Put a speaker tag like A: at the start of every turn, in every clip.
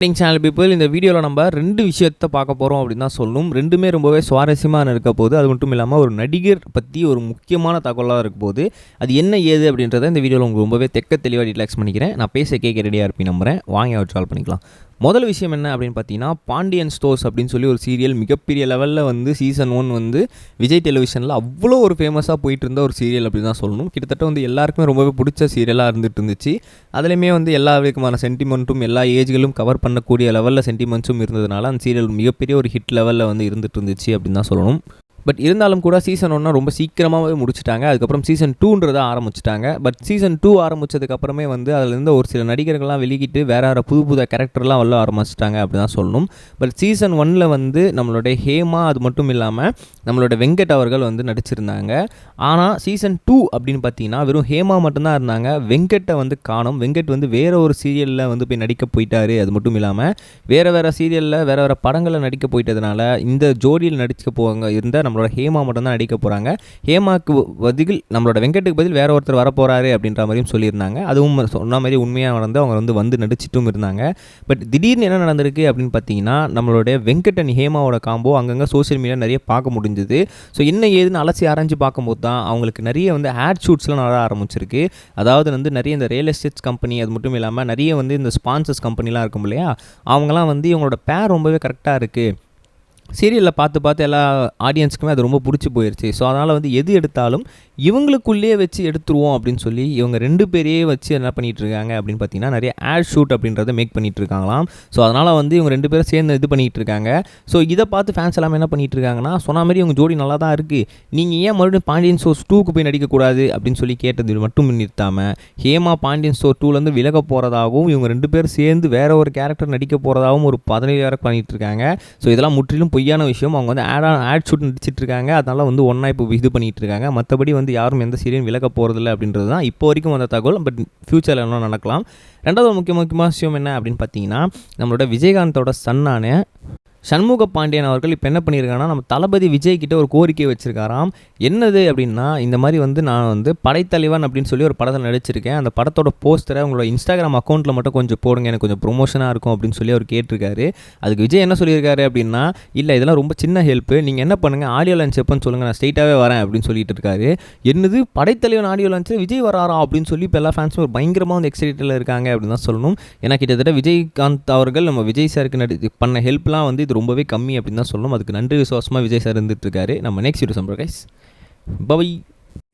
A: Morning channel people இந்த வீடியோவில் நம்ம ரெண்டு விஷயத்த பார்க்க போகிறோம் அப்படின்னு தான் சொல்லணும். ரெண்டுமே ரொம்பவே சுவாரஸ்யமாக இருக்க போது அது மட்டும் இல்லாமல் ஒரு நடிகர் பற்றி ஒரு முக்கியமான தகவலாக இருக்க போது அது என்ன ஏது அப்படின்றத இந்த வீடியோவில் உங்களுக்கு ரொம்பவே தெக்க தெளிவாக ரிலாக்ஸ் பண்ணிக்கிறேன். நான் பேச கேட்க ரெடியாக இருப்பேன் நம்புறேன். வாங்கி அவர் சால்வ் பண்ணிக்கலாம். முதல் விஷயம் என்ன அப்படின்னு பார்த்தீங்கன்னா பாண்டியன் ஸ்டோர்ஸ் அப்படின்னு சொல்லி ஒரு சீரியல் மிகப்பெரிய லெவலில் வந்து சீசன் ஒன் வந்து விஜய் டெலிவிஷனில் அவ்வளோ ஒரு ஃபேமஸாக போயிட்டு இருந்த ஒரு சீரியல் அப்படின்னு தான் சொல்லணும். கிட்டத்தட்ட வந்து எல்லாருக்குமே ரொம்பவே பிடிச்ச சீரியலாக இருந்துட்டு இருந்துச்சு அதுலேயுமே வந்து எல்லா விதமான சென்டிமெண்ட்டும் எல்லா ஏஜ்களும் கவர் பண்ணக்கூடிய லெவலில் சென்டிமெண்ட்ஸும் இருந்ததுனால அந்த சீரியல் மிகப்பெரிய ஒரு ஹிட் லெவலில் வந்து இருந்துட்டு இருந்துச்சு அப்படின்னு தான் சொல்லணும். பட் இருந்தாலும் கூட சீசன் ஒன்னா ரொம்ப சீக்கிரமாகவே முடிச்சிட்டாங்க. அதுக்கப்புறம் சீசன் டூன்றதை ஆரம்பிச்சிட்டாங்க. பட் சீசன் டூ ஆரம்பிச்சதுக்கப்புறமே வந்து அதுலேருந்து ஒரு சில நடிகர்கள்லாம் வெளிக்கிட்டு வேற வேறு புது புது கேரக்டர்லாம் வரல ஆரம்பிச்சிட்டாங்க அப்படி தான் சொல்லணும். பட் சீசன் ஒன்னில் வந்து நம்மளுடைய ஹேமா அது மட்டும் இல்லாமல் நம்மளோட வெங்கட் அவர்கள் வந்து நடிச்சிருந்தாங்க. ஆனால் சீசன் டூ அப்படின்னு பார்த்தீங்கன்னா வெறும் ஹேமா மட்டும்தான் இருந்தாங்க. வெங்கட்டை வந்து காணும். வெங்கட் வந்து வேற ஒரு சீரியலில் வந்து போய் நடிக்க போயிட்டாரு. அது மட்டும் இல்லாமல் வேறு வேறு சீரியலில் வேறு வேறு படங்களில் நடிக்க போயிட்டதுனால இந்த ஜோடியில் நடிக்க போவாங்க இருந்த நம்மளோட ஹேமா மட்டும்தான் நடிக்க போகிறாங்க ஹேமாக்கு பதில் நம்மளோட வெங்கட்டுக்கு பதில் வேற ஒருத்தர் வரப்போகிறாரு அப்படின்ற மாதிரியும் சொல்லியிருந்தாங்க. அதுவும் சொன்ன மாதிரி உண்மையாக நடந்து அவங்க வந்து வந்து நடிச்சிட்டும் இருந்தாங்க. பட் திடீர்னு என்ன நடந்திருக்கு அப்படின்னு பார்த்தீங்கன்னா நம்மளுடைய வெங்கட் அண்ட் ஹேமாவோட காம்போ அங்கங்கே சோஷியல் மீடியா நிறைய பார்க்க முடிஞ்சுது. ஸோ என்ன ஏதுன்னு அலசி ஆராய்ஞ்சு பார்க்கும்போது தான் அவங்களுக்கு நிறைய வந்து ஆட் ஷூட்ஸ்லாம் நட ஆரம்பிச்சிருக்கு. அதாவது வந்து நிறைய இந்த ரியல் எஸ்டேட்ஸ் கம்பெனி அது மட்டும் இல்லாமல் நிறைய வந்து இந்த ஸ்பான்சர்ஸ் கம்பெனிலாம் இருக்கும் இல்லையா? அவங்களாம் வந்து இவங்களோட பேர் ரொம்பவே கரெக்டாக இருக்குது சீரியலில் பார்த்து பார்த்து எல்லா ஆடியன்ஸுக்குமே அது ரொம்ப பிடிச்சி போயிடுச்சு ஸோ அதனால் வந்து எது எடுத்தாலும் இவங்களுக்குள்ளேயே வச்சு எடுத்துருவோம் அப்படின்னு சொல்லி இவங்க ரெண்டு பேரையே வச்சு என்ன பண்ணிகிட்டு இருக்காங்க அப்படின்னு பார்த்தீங்கன்னா நிறைய ஆட் ஷூட் அப்படின்றத மேக் பண்ணிகிட்டு இருக்காங்களாம் ஸோ அதனால் வந்து இவங்க ரெண்டு பேரும் சேர்ந்து இது பண்ணிகிட்டு இருக்காங்க ஸோ இதை பார்த்து ஃபேன்ஸ் எல்லாமே என்ன பண்ணிகிட்டு இருக்காங்கன்னா சொன்ன மாதிரி இவங்க ஜோடி நல்லா தான் இருக்குது நீங்கள் ஏன் மறுபடியும் பாண்டியன் ஷோஸ் டூக்கு போய் நடிக்கக்கூடாது அப்படின்னு சொல்லி கேட்டது மட்டும் நிறுத்தாமல் ஹேமா பாண்டியன் ஷோ டூலேருந்து விலக போகிறதாகவும் இவங்க ரெண்டு பேரும் சேர்ந்து வேற ஒரு கேரக்டர் நடிக்க போகிறதாகவும் ஒரு பதினேழு வேறு பண்ணிகிட்டு இருக்காங்க ஸோ இதெல்லாம் முற்றிலும் பொய்யான விஷயம். அவங்க வந்து ஆட் ஆட் ஷூட் நடிச்சிட்டு இருக்காங்க அதனால வந்து ஒன்றா இப்போ இது பண்ணிகிட்டு இருக்காங்க மற்றபடி வந்து யாரும் எந்த சீரியலும் விலக போகிறதில்ல அப்படின்றது தான் இப்போ வரைக்கும் வந்த தகவல். பட் ஃப்யூச்சரில் என்ன நடக்கலாம். ரெண்டாவது முக்கிய முக்கியமான விஷயம் என்ன அப்படின்னு பார்த்தீங்கன்னா நம்மளோட விஜயகாந்தோட சன்னான சண்முக பாண்டியன் அவர்கள் இப்போ என்ன பண்ணியிருக்காங்கன்னா நம்ம தளபதி விஜய் கிட்ட ஒரு கோரிக்கை வச்சிருக்காராம். என்னது அப்படின்னா இந்த மாதிரி வந்து நான் வந்து படைத்தலைவன் அப்படின்னு சொல்லி ஒரு படத்தில் நடிச்சிருக்கேன். அந்த படத்தோட போஸ்டரை உங்களோட இன்ஸ்டாகிராம் அக்கௌண்ட்டில் மட்டும் கொஞ்சம் போடுங்க. எனக்கு கொஞ்சம் ப்ரொமோஷனாக இருக்கும் அப்படின்னு சொல்லி அவர் கேட்டிருக்காரு. அதுக்கு விஜய் என்ன சொல்லியிருக்காரு அப்படின்னா இல்லை இதெல்லாம் ரொம்ப சின்ன ஹெல்ப்பு நீங்கள் என்ன பண்ணுங்கள் ஆடியோ லான்ச் எப்போன்னு சொல்லுங்கள் நான் ஸ்ட்ரெயிட்டாகவே வரேன் அப்படின்னு சொல்லிட்டு இருக்காரு. என்னது? படைத்தலைவன் ஆடியோ லான்ச்சில் விஜய் வராரா அப்படின்னு சொல்லி இப்போ எல்லா ஃபேன்ஸும் ஒரு பயங்கரமாக வந்து எக்ஸைட்டில் இருக்காங்க அப்படின்னு தான் சொல்லணும். ஏன்னா கிட்டத்தட்ட விஜயகாந்த் அவர்கள் நம்ம விஜய் சாருக்கு நடி பண்ண ஹெல்ப்லாம் வந்து இது ரொம்பவே கம்மி அப்படின்னு தான் சொல்லணும். அதுக்கு நன்றி விசுவாசமாக விஜய் சார் இருந்துட்டுருக்காரு. நம்ம நெக்ஸ்ட் வீடியோ சம்பளம் கைஸ் பை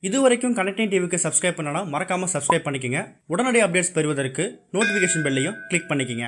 B: இது வரைக்கும் கனெக்டிங் டிவிக்கு சப்ஸ்கிரைப் பண்ணனா மறக்காமல் சப்ஸ்கிரைப் பண்ணிக்கங்க. உடனடி அப்டேட்ஸ் பெறுவதற்கு நோட்டிஃபிகேஷன் பெல்லையும் கிளிக் பண்ணிக்கங்க.